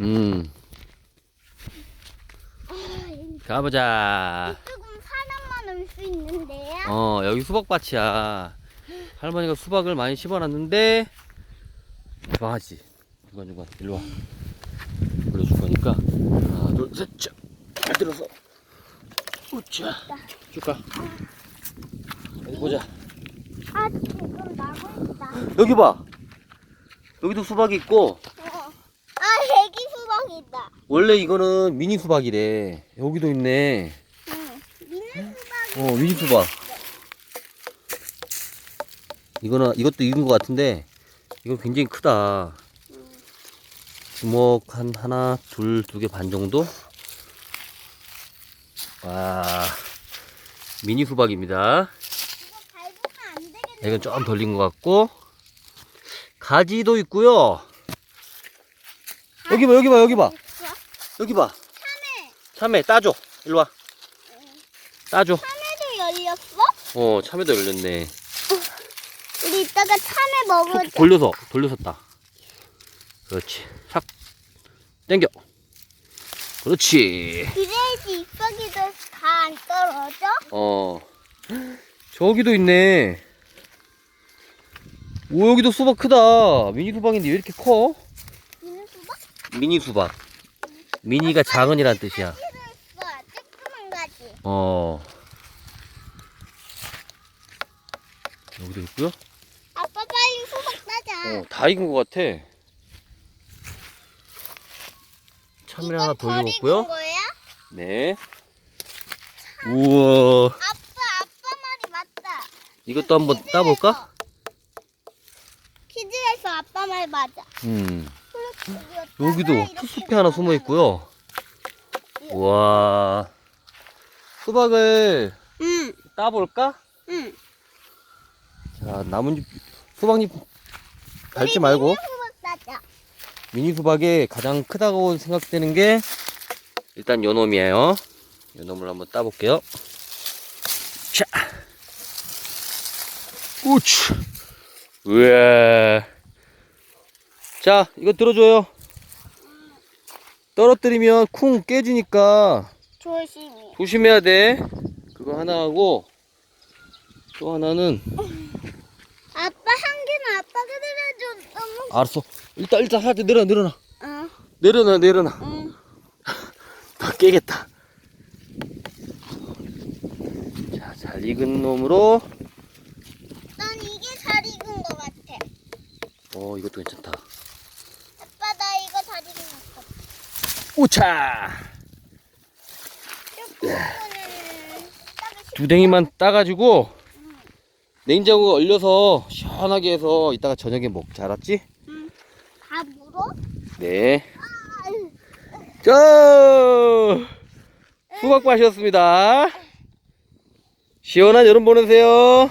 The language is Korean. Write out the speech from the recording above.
음. 가보자. 조금 사람만 올 수 있는데요. 어, 여기 수박밭이야. 할머니가 수박을 많이 심어놨는데, 대박하지. 중간중간, 일로 와. 올려줄 거니까. 하나, 둘, 셋, 자. 잘 들어서. 우짜. 줄까? 어디 보자. 아 지금 나고 있다. 여기 봐. 여기도 수박이 있고, 어. 아. 원래 이거는 미니 수박이래. 여기도 있네. 응. 미는 수박이. 어, 미니 수박. 이거는, 이것도 익은 것 같은데, 이건 굉장히 크다. 주먹 한 하나, 둘, 두 개 반 정도? 와, 미니 수박입니다. 이건 좀 덜린 것 같고, 가지도 있고요. 여기 봐, 여기 봐, 여기 봐. 여기 봐. 참외. 참외 따줘. 일로 와. 따줘. 참외도 열렸어? 어, 참외도 열렸네. 우리 이따가 참외 먹을 툭 돌려서 돌려서 따 그렇지 싹 당겨 그렇지 그래야지 잎사귀도 다 안 떨어져? 어 저기도 있네 오 여기도 수박 크다 미니 수박인데 왜 이렇게 커? 미는 수박? 미니 수박 미니가 작은이란 뜻이야. 조그만 가지. 어 여기도 있고요 아빠 빨리 수박 따자. 어, 다 익은 것 같아 참외 하나 익은 거야? 네 우와 아빠 아빠 말이 맞다. 이것도 한번 따볼까? 퀴즈에서 아빠 말 맞아. 음. 여기도 따라 이렇게 숲이 하나 숨어 있고요. 와. 수박을 응, 따볼까? 응. 자, 나뭇잎, 수박잎 밟지 말고 미니 수박 따자. 미니 수박에 가장 크다고 생각되는 게 일단 요놈이에요. 요놈을 한번 따볼게요. 자. 우치. 우와. 자, 이거 들어줘요. 떨어뜨리면 쿵 깨지니까 조심히. 조심해야 돼. 그거 하나 하고 또 하나는 아빠 한 개는 아빠가 들어줘. 너무. 알았어. 일단 일단 하자 내려 내려놔. 응, 내려놔 내려놔. 응. 다 깨겠다. 자, 잘 익은 놈으로. 난 이게 잘 익은 것 같아. 어, 이것도 괜찮다. 아빠 나 이거 잘 익은 것 같아. 우차! 두댕이만 따가지고 냉장고에 얼려서 시원하게 해서 이따가 저녁에 먹자, 알았지? 물어? 네. 아유. 자! 수박밭이었습니다. 시원한 여름 보내세요.